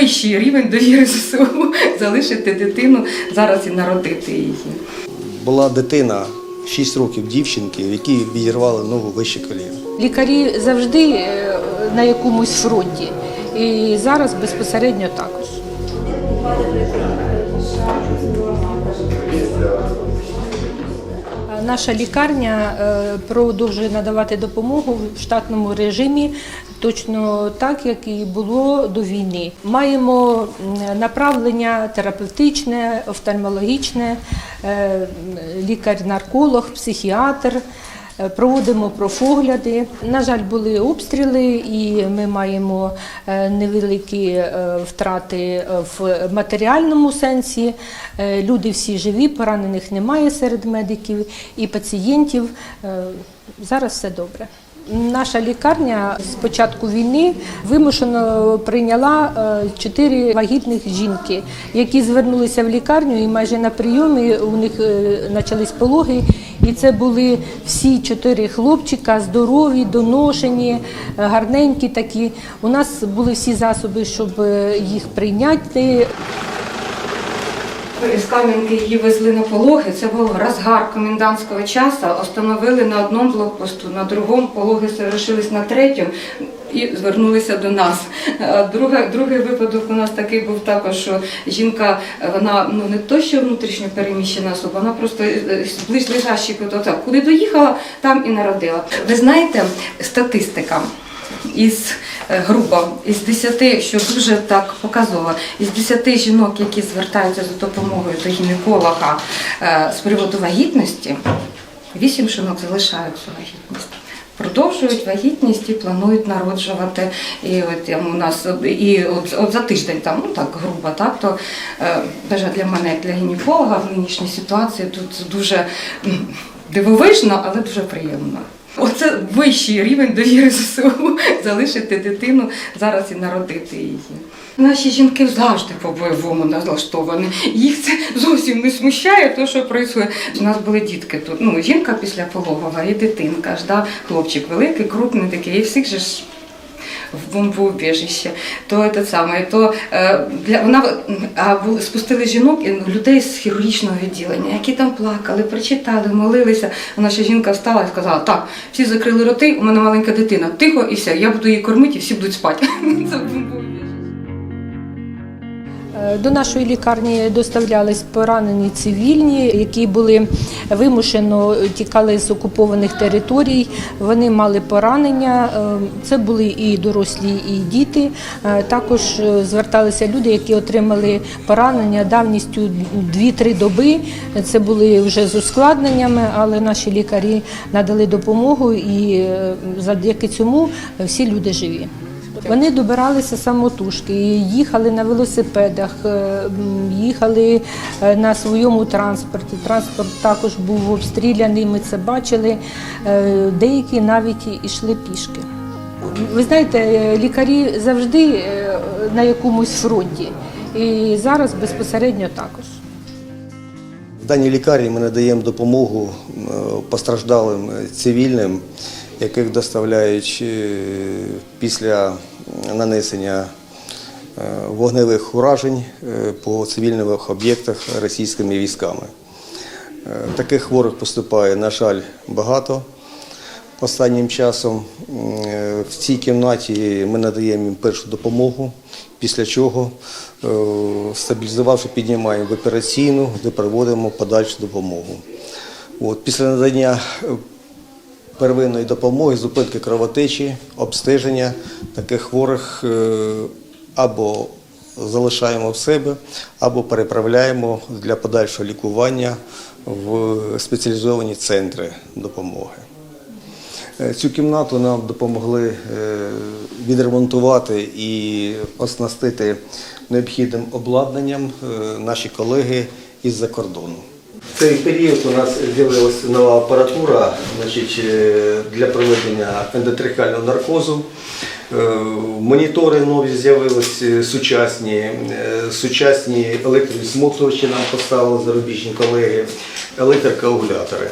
вищий рівень довіри ЗСУ залишити дитину зараз і народити її. Була дитина 6 років дівчинки, в якій відірвали ногу вище коліна. Лікарі завжди е, на якомусь фронті. І зараз безпосередньо також. Наша лікарня е, продовжує надавати допомогу в штатному режимі, точно так, як і було до війни. Маємо направлення терапевтичне, офтальмологічне, е, лікар-нарколог, психіатр. Е, Проводимо профогляди. На жаль, були обстріли, і ми маємо е, невеликі е, втрати в матеріальному сенсі. Люди всі живі, поранених немає серед медиків і пацієнтів. Зараз все добре. Наша лікарня з початку війни вимушено прийняла е, чотири вагітних жінки, які звернулися в лікарню, і майже на прийомі у них е, почались пологи. І це були всі чотири хлопчика, здорові, доношені, гарненькі такі. У нас були всі засоби, щоб е, їх прийняти. Із Кам'янки її везли на пологи. Це був розгар комендантського часу. Остановили на одному блокпосту, на другому пологи залишились на третьому. І звернулися до нас. А Друга, другий випадок у нас такий був також, що жінка, вона ну не то, що внутрішньо переміщена особа, вона просто е, з ближлежащих, куди доїхала, там і народила. Ви знаєте, статистика із е, грубо із 10, що дуже так показово, із 10 жінок, які звертаються за допомогою до гінеколога е, з приводу вагітності, 8 жінок залишають цю вагітність. Продовжують вагітність і планують народжувати. І от у нас і от, от за тиждень там ну так грубо, так то е, для мене, як для гінеколога, в нинішній ситуації тут дуже дивовижно, але дуже приємно. Оце вищий рівень довіри ЗСУ залишити дитину зараз і народити її. Наші жінки завжди по-бойовому налаштовані. Їх це зовсім не смущає, то що відбувається. У нас були дітки тут. Ну, жінка після пологова і дитинка ж, хлопчик великий, крупний такий, і всіх же ж в бомбоубіжище, то це саме, то е, для вона а були спустили жінок і людей з хірургічного відділення, які там плакали, прочитали, молилися. Вона ще жінка встала і сказала: так, всі закрили роти, у мене маленька дитина, тихо і все, я буду її кормити, і всі будуть спати. Це бомбоубіжище. Е, До нашої лікарні доставлялись поранені цивільні, які були вимушено тікали з окупованих територій. Вони мали поранення. Е, Це були і дорослі, і діти. Е, Також зверталися люди, які отримали поранення давністю 2-3 доби. Це були вже з ускладненнями, але наші лікарі надали допомогу, і завдяки цьому всі люди живі. Вони добиралися самотужки, їхали на велосипедах, е, їхали е, на своєму транспорті. Транспорт також був обстріляний, ми це бачили. Е, Деякі навіть йшли пішки. Ви знаєте, лікарі завжди на якомусь фронті, і зараз безпосередньо також. В даній лікарні ми надаємо допомогу постраждалим цивільним, яких доставляють е, після нанесення е, вогневих уражень е, по цивільних об'єктах російськими військами. Таких хворих поступає, на жаль, багато. Останнім часом в цій кімнаті ми надаємо їм першу допомогу, після чого, стабілізувавши, піднімаємо в операційну, де проводимо подальшу допомогу. От, після надання первинної допомоги, зупинки кровотечі, обстеження таких хворих е, або залишаємо в себе, або переправляємо для подальшого лікування в спеціалізовані центри допомоги. Е, Цю кімнату нам допомогли е, відремонтувати і оснастити необхідним обладнанням наші колеги із-за кордону. Цей період у нас з'явилася нова апаратура значить, е, для проведення ендотрахеального наркозу. Е, Монітори нові з'явилися сучасні, е, сучасні електровісмоктувачі нам поставили зарубіжні колеги, електрокоагулятори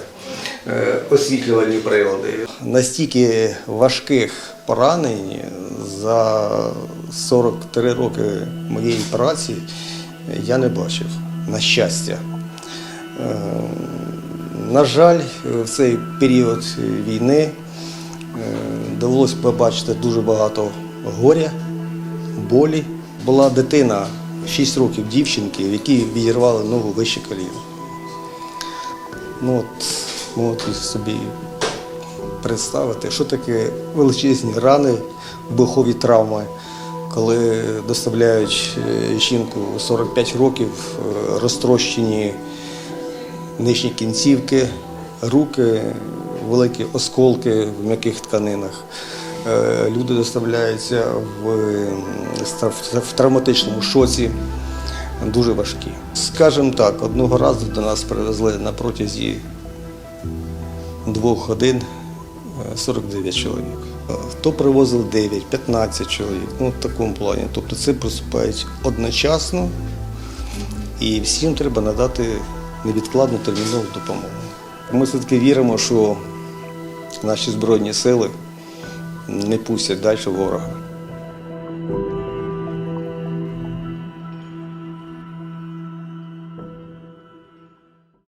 освітлювальні прилади. Настільки важких поранень за 43 роки моєї праці я не бачив, на щастя. Е, На жаль, в цей період війни е, довелося побачити дуже багато горя, болі. Була дитина 6 років дівчинки, в якій відірвали ногу вище коліна. Ну от, можете собі представити, що таке величезні рани, вибухові травми, коли доставляють е, жінку 45 років, розтрощені нижні кінцівки, руки, великі осколки в м'яких тканинах. Е, Люди доставляються в, е, в травматичному шоці, дуже важкі. Скажімо так, одного разу до нас привезли на протязі двох годин е, 49 чоловік. Е, То привозили 9, 15 чоловік, ну в такому плані. Тобто це поступають одночасно і всім треба надати невідкладну термінову допомогу. Ми все-таки віримо, що наші Збройні сили не пустять далі ворога.